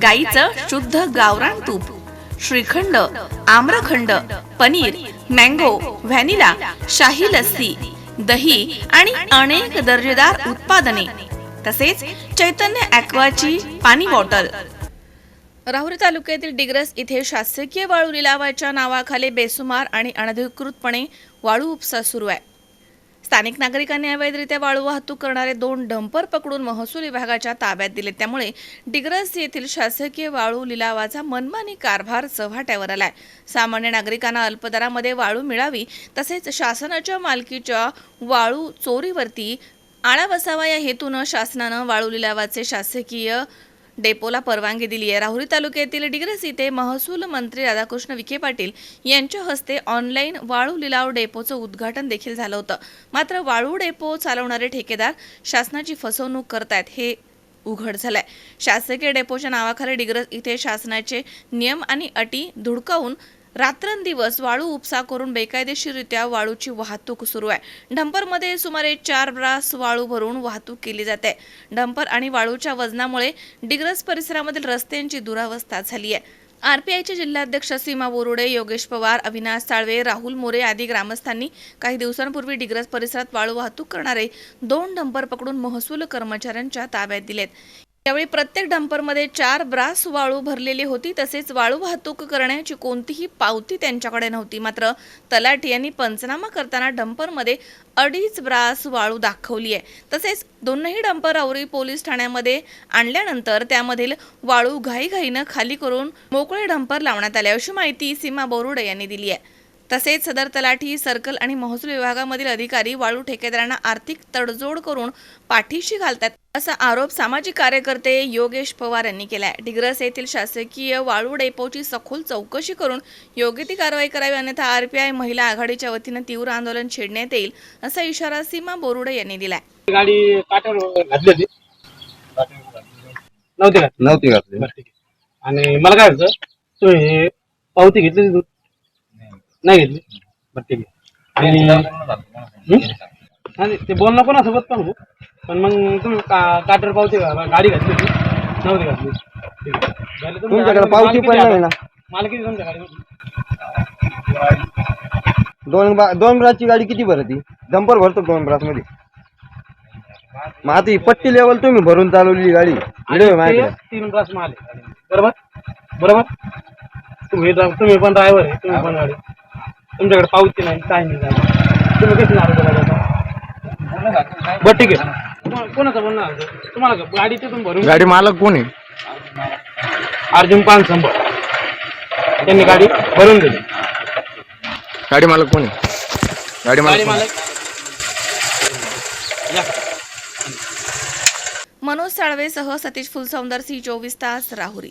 गाईचं शुद्ध गावरान तूप श्रीखंड आम्रखंड पनीर मँगो व्हॅनिला शाही लस्सी दही आणि अनेक दर्जेदार उत्पादने तसेच चैतन्य ॲक्वाची पाणी बॉटल. राहुरी तालुक्यातील डिग्रस इथे शासकीय वाळू लिलावाच्या नावाखाली बेसुमार आणि अनधिकृतपणे वाळू उपसा सुरू आहे. स्थानिक नागरिकांनी अवैधरित्या वाळू वाहतूक करणारे दोन डंपर पकडून महसूल विभागाच्या ताब्यात दिले त्यामुळे डिग्रस येथील शासकीय वाळू लिलावाचा मनमानी कारभार चव्हाट्यावर आलाय. सामान्य नागरिकांना अल्पदरामध्ये वाळू मिळावी तसेच शासनाच्या मालकीच्या वाळू चोरीवरती आळा बसावा या हेतूनं शासनानं वाळू लिलावाचे शासकीय डेपोला परवानगी दिली आहे. राहुरी तालुक्यातील डिग्रस इथे महसूल मंत्री राधाकृष्ण विखे पाटील यांच्या हस्ते ऑनलाईन वाळू लिलाव डेपोचं उद्घाटन देखील झालं होतं. मात्र वाळू डेपो चालवणारे ठेकेदार शासनाची फसवणूक करतायत हे उघड झालंय. शासकीय डेपोच्या नावाखाली डिग्रस इथे शासनाचे नियम आणि अटी धुडकावून रात्रंदिवस वाळू उपसा करून बेकायदेशीररित्या वाळूची वाहतूक सुरू आहे. डंपरमध्ये सुमारे चार ब्रास वाळू भरून वाहतूक केली जाते. डंपर आणि वाळूच्या वजनामुळे डिग्रस परिसरामधील रस्त्यांची दुरावस्था झाली आहे. आरपीआयचे जिल्हाध्यक्ष सीमा बोरुडे योगेश पवार अविनाश साळवे राहुल मोरे आदी ग्रामस्थांनी काही दिवसांपूर्वी डिग्रस परिसरात वाळू वाहतूक करणारे दोन डंपर पकडून महसूल कर्मचाऱ्यांच्या ताब्यात दिलेत. यावेळी प्रत्येक डंपरमध्ये चार ब्रास वाळू भरलेली होती तसेच वाळू वाहतूक करण्याची कोणतीही पावती त्यांच्याकडे नव्हती. मात्र तलाठी यांनी पंचनामा करताना डंपरमध्ये अडीच ब्रास वाळू दाखवली आहे. तसेच दोनही डंपर औरी पोलीस ठाण्यामध्ये आणल्यानंतर त्यामधील वाळू घाईघाईनं खाली करून मोकळे डंपर लावण्यात आले. अशी माहिती सीमा बोरुडे यांनी दिली आहे. तसेच सदर तलाठी सर्कल आणि महसूल विभागामधील अधिकारी वाळू ठेकेदारांना आर्थिक तडजोड करून पाठीशी घालतात असा आरोप सामाजिक कार्यकर्ते योगेश पवार यांनी केलाय. डिग्रस येथील शासकीय वाळू डेपोची सखोल चौकशी करून योग्य ती कारवाई करावी अन्यथा आरपीआय महिला आघाडीच्या वतीनं तीव्र आंदोलन छेडण्यात येईल असा इशारा सीमा बोरुडे यांनी दिलाय. गाडी घातली नव्हती घातली. आणि मला काय तुम्ही हे पावती घेतली नाही घेतली. बरं ठीक आहे. आणि? आणि ते बोलणं कोणासोबत पण हो पण मग तुम्ही का काटर पावती गाडी घातली होती. नव्हती घातली. ठीक आहे. झालं तुमच्या तुमच्याकडे गाडीमध्ये पावती किती पण नाही ना आता? माल किती तुमच्या गाडीमध्ये. दोन बा दोन ब्रासची गाडी किती भरती? डंपर भरतो दोन ब्रासमध्ये मग आता ही पट्टी लेवल तुम्ही भरून चालवलेली गाडी. व्हिडिओ आहे आणि माझ्याकडे ते तीन ब्रास माल आहे. बरोबर? बरोबर? तुम्ही ड्राय- तुम्ही पण ड्रायव्हर आहे तुम्ही पण गाडी. तुमच्याकडे पावती नाही काय नाही काय तुम्ही कशी नाव बरं ठीक आहे. तुम्हाला- कोणाचं म्हणणं आहे? तुम्हाला का- गाडी तिथून भरून? गाडी मालक कोण आहे? अर्जुन पान संभळ त्यांनी गाडी भरून दिली. गाडी मालक कोण आहे? गाडी गाडी मालक कोण आहे? मालक. या. मनोज साळवेसह सतीश फुलसौंदर सी चोवीस तास राहुरी.